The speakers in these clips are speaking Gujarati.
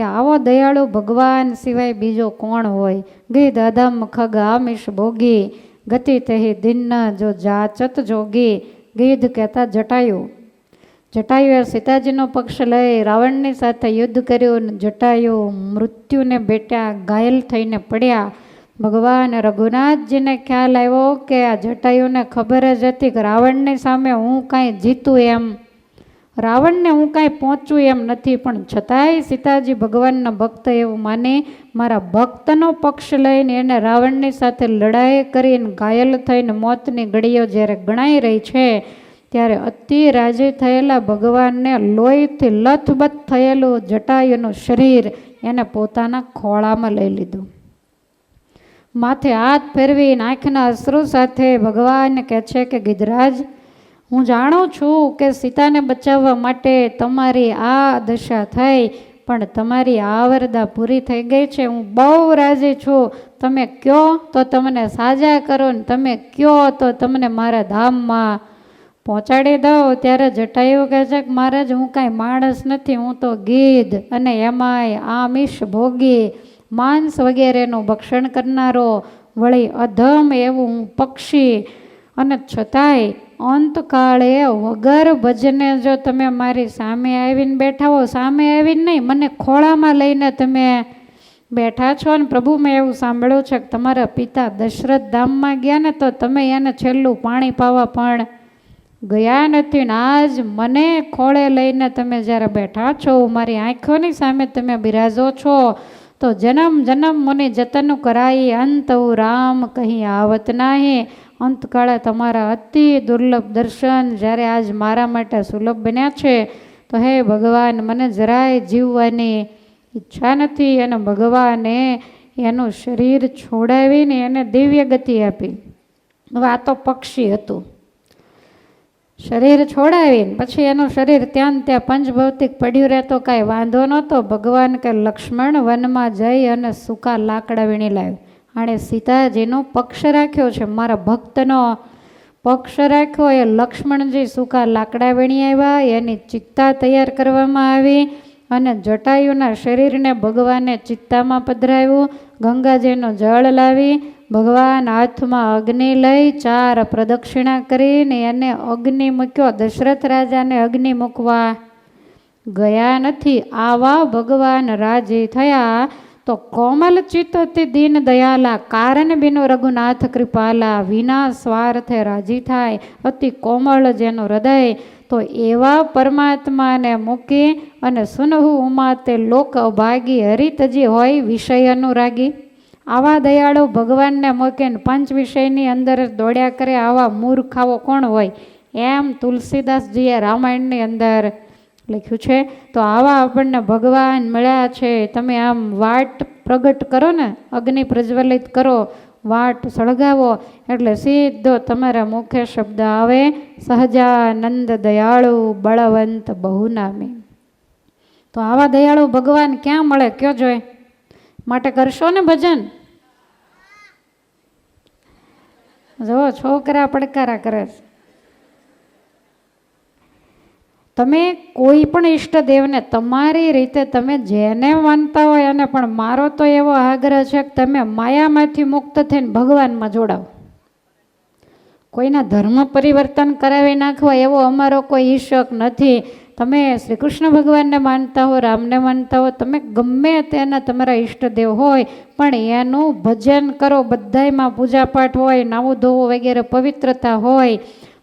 કે આવો દયાળુ ભગવાન સિવાય બીજો કોણ હોય? ગીધ અધમ ખગ આમિષ ભોગી, ગતિ તેહી દિન જો જાચત જોગી, ગીધ કહેતા જટાયુ. જટાયુએ સીતાજીનો પક્ષ લઈ રાવણની સાથે યુદ્ધ કર્યું, જટાયુ મૃત્યુને બેટ્યા ઘાયલ થઈને પડ્યા. ભગવાન રઘુનાથજીને ખ્યાલ આવ્યો કે આ જટાયુને ખબર જ હતી કે રાવણની સામે હું કાંઈ જીતું એમ. રાવણને હું કાંઈ પહોંચું એમ નથી, પણ છતાંય સીતાજી ભગવાનના ભક્ત એવું માને, મારા ભક્તનો પક્ષ લઈને એને રાવણની સાથે લડાઈ કરીને ઘાયલ થઈને મોતની ઘડીઓ જ્યારે ગણાઈ રહી છે, ત્યારે અતિ રાજી થયેલા ભગવાનને લોહીથી લથબથ થયેલું જટાયુનું શરીર એને પોતાના ખોળામાં લઈ લીધું. માથે હાથ ફેરવીને આંખના અશ્રુ સાથે ભગવાન કહે છે કે ગિધરાજ હું જાણું છું કે સીતાને બચાવવા માટે તમારી આ દશા થઈ, પણ તમારી આવરદા પૂરી થઈ ગઈ છે. હું બહુ રાજી છું. તમે કયો તો તમને સાજા કરો ને તમે કયો તો તમને મારા ધામમાં પહોંચાડી દઉં. ત્યારે જટાયુ કહે છે કે મહારાજ, હું કાંઈ માણસ નથી, હું તો ગીધ અને એમાંય આમિષ ભોગી, માંસ વગેરેનું ભક્ષણ કરનારો વળી અધમ એવું હું પક્ષી. અને છતાંય અંતકાળે વગર ભજને જો તમે મારી સામે આવીને બેઠા હો, સામે આવીને નહીં, મને ખોળામાં લઈને તમે બેઠા છો. ને પ્રભુ, મેં એવું સાંભળ્યું છે કે તમારા પિતા દશરથ ધામમાં ગયા ને તો તમે એને છેલ્લું પાણી પાવા પણ ગયા નથી. ને આજ મને ખોળે લઈને તમે જ્યારે બેઠા છો, મારી આંખોની સામે તમે બિરાજો છો, તો જન્મ જન્મ મને જતન કરાઈ, અંત રામ કહી આવત નાહી. અંતકાળે તમારા અતિ દુર્લભ દર્શન જ્યારે આજ મારા માટે સુલભ બન્યા છે, તો હે ભગવાન, મને જરાય જીવવાની ઈચ્છા નથી અને ભગવાને એનું શરીર છોડાવીને એને દિવ્ય ગતિ આપી. હવે આ તો પક્ષી હતું. શરીર છોડાવીને પછી એનું શરીર ત્યાં ત્યાં પંચભૌતિક પડ્યું રહેતો કાંઈ વાંધો નહોતો. ભગવાન કે લક્ષ્મણ વનમાં જઈ અને સૂકા લાકડા વીણી લાવ્યો. આણે સીતાજીનો પક્ષ રાખ્યો છે, મારા ભક્તનો પક્ષ રાખ્યો, એ લક્ષ્મણજી સૂકા લાકડા વીણી આવ્યા, એની ચિત્તા તૈયાર કરવામાં આવી અને જટાયુના શરીરને ભગવાને ચિત્તામાં પધરાવ્યું, ગંગાજીનું જળ લાવી, ભગવાન હાથમાં અગ્નિ લઈ ચાર પ્રદક્ષિણા કરીને એને અગ્નિ મૂક્યો, દશરથ રાજાને અગ્નિ મૂકવા ગયા નથી. આવા ભગવાન રાજી થયા તો કોમલ ચિત્તથી દીન દયાલા, કારણ બિનો રઘુનાથ કૃપાલા, વિના સ્વાર્થે રાજી થાય, અતિ કોમળ જેનું હૃદય. તો એવા પરમાત્માને મૂકી અને સુનહુ ઉમા તે લોક અભાગી હરિતજી હોય વિષય અનુરાગી. આવા દયાળો ભગવાનને મૂકીને પંચ વિષયની અંદર દોડ્યા કરે આવા મૂર્ખાઓ કોણ હોય? એમ તુલસીદાસજીએ રામાયણની અંદર લખ્યું છે, તો આવા આપણને ભગવાન મળ્યા છે, તમે આમ વાટ પ્રગટ કરો ને, અગ્નિ પ્રજ્વલિત કરો, વાટ સળગાવો. એટલે સીધો તમારા મુખ્ય શબ્દ આવે, સહજાનંદ દયાળુ બળવંત બહુનામી. તો આવા દયાળુ ભગવાન ક્યાં મળે? કયો જોઈ માટે કરશો ને ભજન? જો છોકરા પડકારા કરે છે. તમે કોઈ પણ ઈષ્ટદેવને તમારી રીતે તમે જેને માનતા હોય એને પણ મારો તો એવો આગ્રહ છે કે તમે માયામાંથી મુક્ત થઈને ભગવાનમાં જોડાઓ. કોઈના ધર્મ પરિવર્તન કરાવી નાખવા એવો અમારો કોઈ ઈશક નથી. તમે શ્રી કૃષ્ણ ભગવાનને માનતા હો, રામને માનતા હો, તમે ગમે તેના તમારા ઈષ્ટદેવ હોય, પણ એનું ભજન કરો, બધાયમાં પૂજાપાઠ હોય, નાવું ધોવું વગેરે પવિત્રતા હોય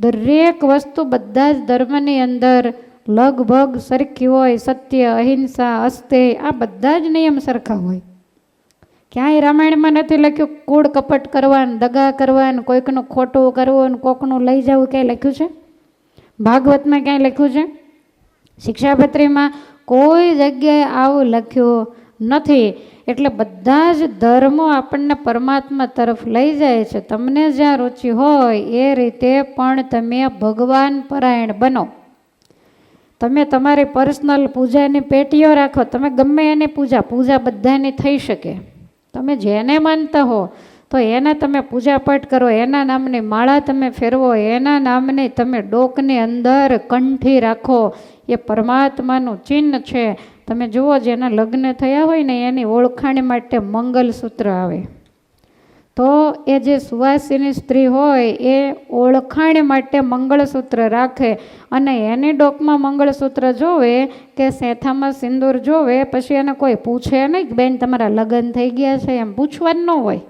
દરેક વસ્તુ બધા જ ધર્મની અંદર લગભગ સરખી હોય, સત્ય, અહિંસા અસ્તે આ બધા જ નિયમ સરખા હોય. ક્યાંય રામાયણમાં નથી લખ્યું કૂડ કપટ કરવાનું, દગા કરવાનું, કોઈકનું ખોટું કરવું, કોકનું લઈ જવું ક્યાંય લખ્યું છે? ભાગવતમાં ક્યાંય લખ્યું છે? શિક્ષાપત્રીમાં કોઈ જગ્યાએ આવું લખ્યું નથી. એટલે બધા જ ધર્મો આપણને પરમાત્મા તરફ લઈ જાય છે. તમને જ્યાં રુચિ હોય એ રીતે પણ તમે ભગવાન પરાયણ બનો. તમે તમારી પર્સનલ પૂજાની પેટીઓ રાખો. તમે ગમે એની પૂજા પૂજા બધાની થઈ શકે. તમે જેને માનતા હો, તો એને તમે પૂજાપાઠ કરો. એના નામની માળા તમે ફેરવો. એના નામની તમે ડોકની અંદર કંઠી રાખો. એ પરમાત્માનું ચિહ્ન છે. તમે જુઓ જેના લગ્ન થયા હોય ને એની ઓળખાણ માટે મંગલસૂત્ર આવે. તો એ જે સુવાસીની સ્ત્રી હોય એ ઓળખાણ માટે મંગળસૂત્ર રાખે અને એની ડોકમાં મંગળસૂત્ર જોવે કે સેથામાં સિંદૂર જોવે, પછી એને કોઈ પૂછે નહીં કે બેન તમારા લગ્ન થઈ ગયા છે એમ પૂછવાનું ન હોય.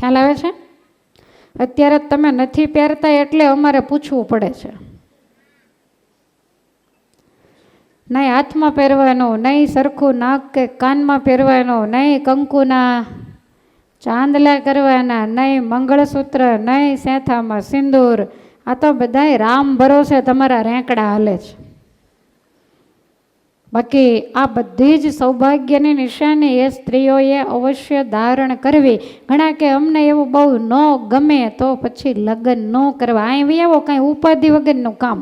ખ્યાલ આવે છે? અત્યારે તમે નથી પહેરતા એટલે અમારે પૂછવું પડે છે. નહીં હાથમાં પહેરવાનું નહીં સરખું નાક કે કાનમાં પહેરવાનું નહીં કંકુના ચાંદલા કરવાના નહીં મંગળસૂત્ર નહીં સેથામાં સિંદૂર. આ તો બધાય રામ ભરોસે તમારા રેંકડા હાલે છે. બાકી આ બધી જ સૌભાગ્યની નિશાની એ સ્ત્રીઓએ અવશ્ય ધારણ કરવી. ઘણા કે અમને એવું બહુ ન ગમે તો પછી લગ્ન ન કરવા. અહીં એવો કાંઈ ઉપાધિ વગરનું કામ.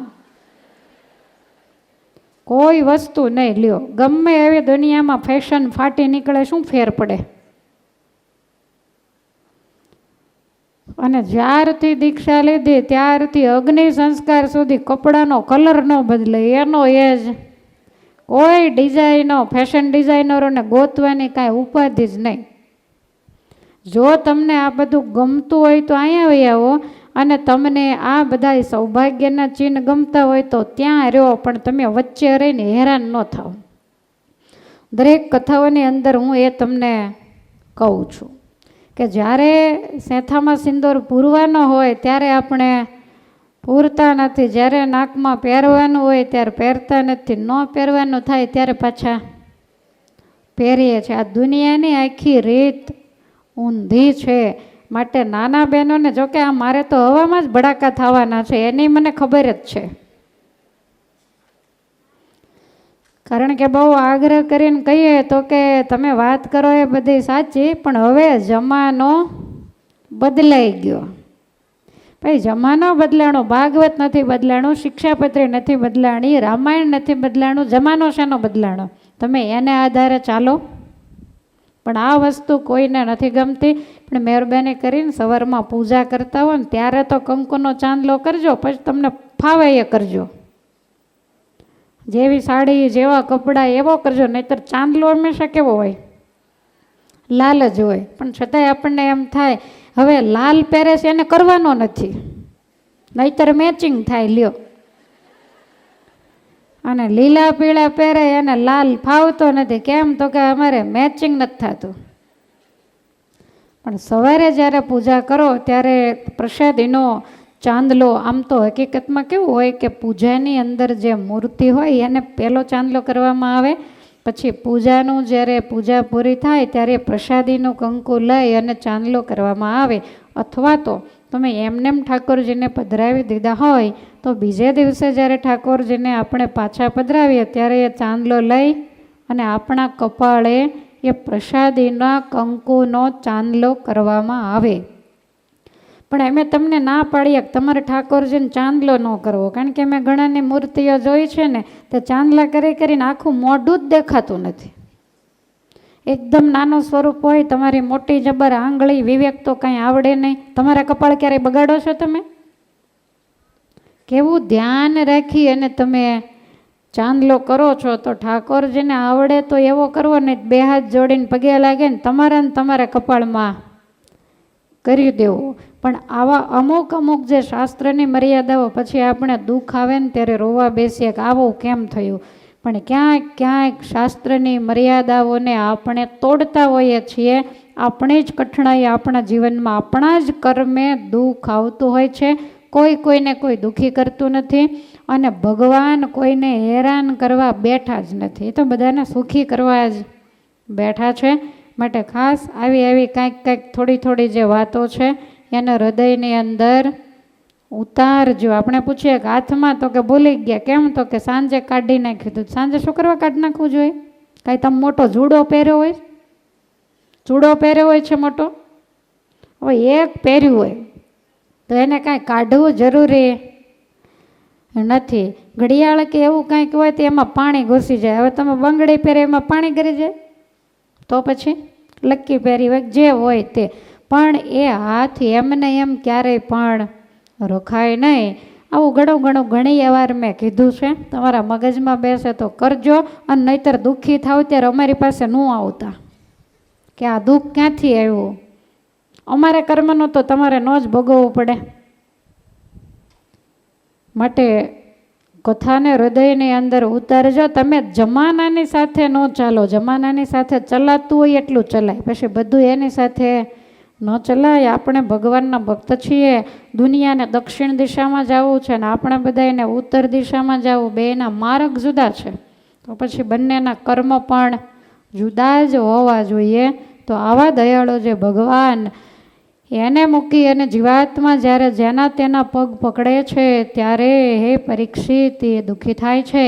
કોઈ વસ્તુ નહીં, લ્યો. ગમે એવી દુનિયામાં ફેશન ફાટી નીકળે, શું ફેર પડે? અને જ્યારથી દીક્ષા લીધી, ત્યારથી અગ્નિ સંસ્કાર સુધી કપડાનો કલર ન બદલે, એનો એ જ. કોઈ ડિઝાઇનો ફેશન ડિઝાઇનરોને ગોતવાની કાંઈ ઉપાધિ જ નહીં. જો તમને આ બધું ગમતું હોય તો અહીંયા આવી. અને તમને આ બધા સૌભાગ્યના ચિહ્ન ગમતા હોય તો ત્યાં રહ્યો, પણ તમે વચ્ચે રહીને હેરાન ન થાવ. દરેક કથાઓની અંદર હું એ તમને કહું છું કે જ્યારે સેથામાં સિંદૂર પૂરવાનો હોય, ત્યારે આપણે પૂરતા નથી. જ્યારે નાકમાં પહેરવાનું હોય, ત્યારે પહેરતા નથી. ન પહેરવાનું થાય, ત્યારે પાછા પહેરીએ છીએ. આ દુનિયાની આખી રીત ઊંધી છે. માટે નાના બહેનોને જોકે આ મારે તો હવામાં જ ભડાકા થવાના છે, એની મને ખબર જ છે. કારણ કે બહુ આગ્રહ કરીને કહીએ તો કે તમે વાત કરો એ બધી સાચી, પણ હવે જમાનો બદલાઈ ગયો. ભાઈ, જમાનો બદલાણો, ભાગવત નથી બદલાણું, શિક્ષાપત્રી નથી બદલાણી, રામાયણ નથી બદલાણું, જમાનો શેનો બદલાણો? તમે એને આધારે ચાલો. પણ આ વસ્તુ કોઈને નથી ગમતી. પણ મહેરબાની કરીને સવારમાં પૂજા કરતા હોય ને ત્યારે તો કંકુનો ચાંદલો કરજો, પછી તમને ફાવે એ કરજો. જેવી સાડી, જેવા કપડાં એવો કરજો, નહીતર ચાંદલો હંમેશા કેવો હોય? લાલ જ હોય. પણ છતાંય આપણને એમ થાય, હવે લાલ પહેરે છે એને કરવાનો નથી. નહીતર મેચિંગ થાય, લ્યો. અને લીલા પીળા પહેરે એને લાલ ફાવતો નથી. કેમ તો કે અમારે મેચિંગ નથી થતું. પણ સવારે જ્યારે પૂજા કરો ત્યારે પ્રસાદીનો ચાંદલો, આમ તો હકીકતમાં કેવું હોય કે પૂજાની અંદર જે મૂર્તિ હોય એને પહેલો ચાંદલો કરવામાં આવે, પછી પૂજાનું જ્યારે પૂજા પૂરી થાય ત્યારે પ્રસાદીનું કંકુ લઈ અને ચાંદલો કરવામાં આવે. અથવા તો તમે એમનેમ ઠાકોરજીને પધરાવી દીધા હોય, તો બીજે દિવસે જ્યારે ઠાકોરજીને આપણે પાછા પધરાવીએ, ત્યારે એ ચાંદલો લઈ અને આપણા કપાળે એ પ્રસાદીના કંકુનો ચાંદલો કરવામાં આવે. પણ અમે તમને ના પાડીએ તમારે ઠાકોરજીને ચાંદલો ન કરવો, કારણ કે મેં ઘણાની મૂર્તિઓ જોઈ છે ને, તે ચાંદલા કરી કરીને આખું મોઢું જ દેખાતું નથી. એકદમ નાનું સ્વરૂપ હોય, તમારી મોટી જબર આંગળી, વિવેક તો કાંઈ આવડે નહીં. તમારા કપાળ ક્યારેય બગાડો છો તમે? કેવું ધ્યાન રાખી અને તમે ચાંદલો કરો છો, તો ઠાકોરજીને આવડે તો એવો કરવો ને બે હાથ જોડીને પગે લાગે ને તમારા ને તમારા કપાળમાં કરી દેવું. પણ આવા અમુક અમુક જે શાસ્ત્રની મર્યાદાઓ પછી આપણે દુઃખ આવે ને ત્યારે રોવા બેસીએ કે આવું કેમ થયું? પણ ક્યાંક ક્યાંક શાસ્ત્રની મર્યાદાઓને આપણે તોડતા હોઈએ છીએ. આપણી જ કઠણાઈ આપણા જીવનમાં, આપણા જ કર્મે દુઃખ આવતું હોય છે. કોઈ કોઈને કોઈ દુઃખી કરતું નથી અને ભગવાન કોઈને હેરાન કરવા બેઠા જ નથી. એ તો બધાને સુખી કરવા જ બેઠા છે. માટે ખાસ આવી આવી કાંઈક કાંઈક થોડી થોડી જે વાતો છે, એને હૃદયની અંદર ઉતારજો આપણે પૂછીએ કે હાથમાં તો કે ભૂલી ગયા, કેમ તો કે સાંજે કાઢી નાખ્યું હતું. સાંજે શું કરવા કાઢી નાખવું જોઈએ? કાંઈ તમે મોટો જુડો પહેર્યો હોય? જુડો પહેર્યો હોય છે મોટો? હવે એક પહેર્યું હોય, તો એને કાંઈ કાઢવું જરૂરી નથી. ઘડિયાળ કે એવું કંઈક હોય તો એમાં પાણી ઘૂસી જાય. હવે તમે બંગડી પહેરે, એમાં પાણી કરી જાય? તો પછી? લક્કી પહેરી હોય, જે હોય તે. પણ એ હાથ એમને એમ ક્યારેય પણ રખાય નહીં. આવું ઘણું ઘણું ઘણી વાર મેં કીધું છે. તમારા મગજમાં બેસે તો કરજો અને નહીતર દુઃખી થાવ ત્યારે અમારી પાસે ન આવતા. કે આ દુઃખ ક્યાંથી આવ્યું? અમારે કર્મનું તો તમારે ન જ ભોગવવું પડે. માટે કથાને હૃદયની અંદર ઉતારજો. તમે જમાનાની સાથે ન ચાલો. જમાનાની સાથે ચલાતું હોય એટલું ચલાય. પછી બધું એની સાથે ન ચલાય. આપણે ભગવાનના ભક્ત છીએ. દુનિયાને દક્ષિણ દિશામાં જવું છે ને આપણે બધા એને ઉત્તર દિશામાં જવું. બેના માર્ગ જુદા છે. તો પછી બંનેના કર્મ પણ જુદા જ હોવા જોઈએ. તો આવા દયાળો જે ભગવાન એને મૂકી અને જીવાત્મા જ્યારે જેના તેના પગ પકડે છે, ત્યારે હે પરીક્ષિત, એ દુઃખી થાય છે.